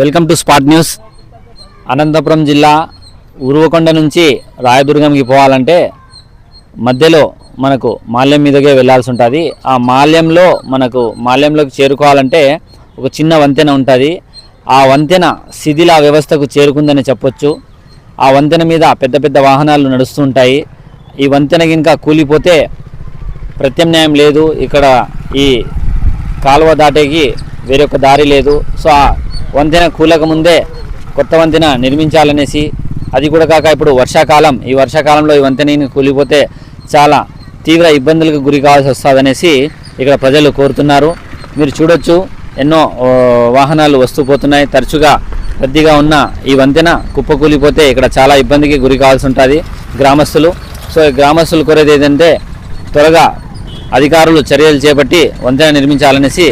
Welcome to spot news. Anantapuram జిల్లా ఉరువకొండ నుంచి రాయదుర్గంకి పోవాలంటే మధ్యలో మనకు మాల్యం మీదకే వెళ్ళాల్సి ఉంటుంది. ఆ మాల్యంలో మనకు మాల్యంలోకి చేరుకోవాలంటే ఒక చిన్న వంతెన ఉంటుంది. ఆ వంతెన శిథిల వ్యవస్థకు చేరుకుందని చెప్పొచ్చు. ఆ వంతెన మీద పెద్ద పెద్ద వాహనాలు నడుస్తూ ఉంటాయి. ఈ వంతెన ఇంకా కూలిపోతే ప్రత్యామ్నాయం లేదు. ఇక్కడ ఈ కాలువ దాటేకి వేరొక దారి లేదు. సో ఆ వంతెన కూలక ముందే కొత్త వంతెన నిర్మించాలనేసి అది కూడా కాక ఇప్పుడు వర్షాకాలం. ఈ వర్షాకాలంలో ఈ వంతెన కూలిపోతే చాలా తీవ్ర ఇబ్బందులకు గురి కావాల్సి వస్తుందనేసి ఇక్కడ ప్రజలు కోరుతున్నారు. మీరు చూడొచ్చు ఎన్నో వాహనాలు వస్తూ పోతున్నాయి. తరచుగా రద్దీగా ఉన్న ఈ వంతెన కుప్పకూలిపోతే ఇక్కడ చాలా ఇబ్బందికి గురి కావాల్సి ఉంటుంది గ్రామస్తులు. సో ఈ గ్రామస్తులు కోరేది ఏంటంటే త్వరగా అధికారులు చర్యలు చేపట్టి వంతెన నిర్మించాలనేసి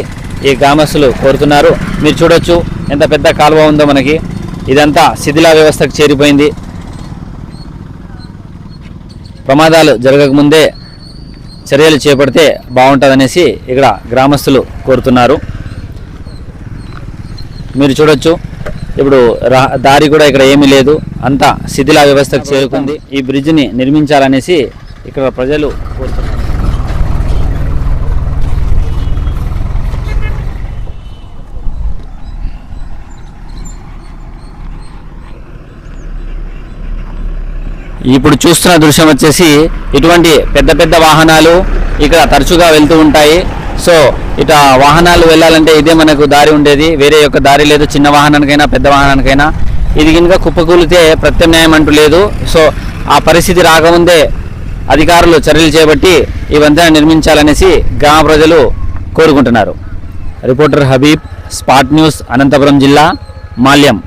ఈ గ్రామస్తులు కోరుతున్నారు. మీరు చూడొచ్చు ఎంత పెద్ద కాలువ ఉందో మనకి. ఇదంతా శిథిల వ్యవస్థకు చేరిపోయింది. ప్రమాదాలు జరగకముందే చర్యలు చేపడితే బాగుంటుందనేసి ఇక్కడ గ్రామస్తులు కోరుతున్నారు. మీరు చూడొచ్చు ఇప్పుడు రా దారి కూడా ఇక్కడ ఏమీ లేదు. అంతా శిథిల వ్యవస్థకు చేరుకుంది. ఈ బ్రిడ్జిని నిర్మించాలనేసి ఇక్కడ ప్రజలు కోరుతున్నారు. ఇప్పుడు చూస్తున్న దృశ్యం వచ్చేసి ఇటువంటి పెద్ద పెద్ద వాహనాలు ఇక్కడ తరచుగా వెళ్తూ ఉంటాయి. సో ఇట వాహనాలు వెళ్ళాలంటే ఇదే మనకు దారి ఉండేది. వేరే యొక్క దారి లేదు. చిన్న వాహనానికైనా పెద్ద వాహనానికైనా. ఇది కనుక కుప్పకూలితే ప్రత్యామ్నాయం అంటూ లేదు. సో ఆ పరిస్థితి రాకముందే అధికారులు చర్యలు చేపట్టి ఈ వంతెన నిర్మించాలనేసి గ్రామ ప్రజలు కోరుకుంటున్నారు. Reporter Habib spot news Anantapuram జిల్లా మాల్యం.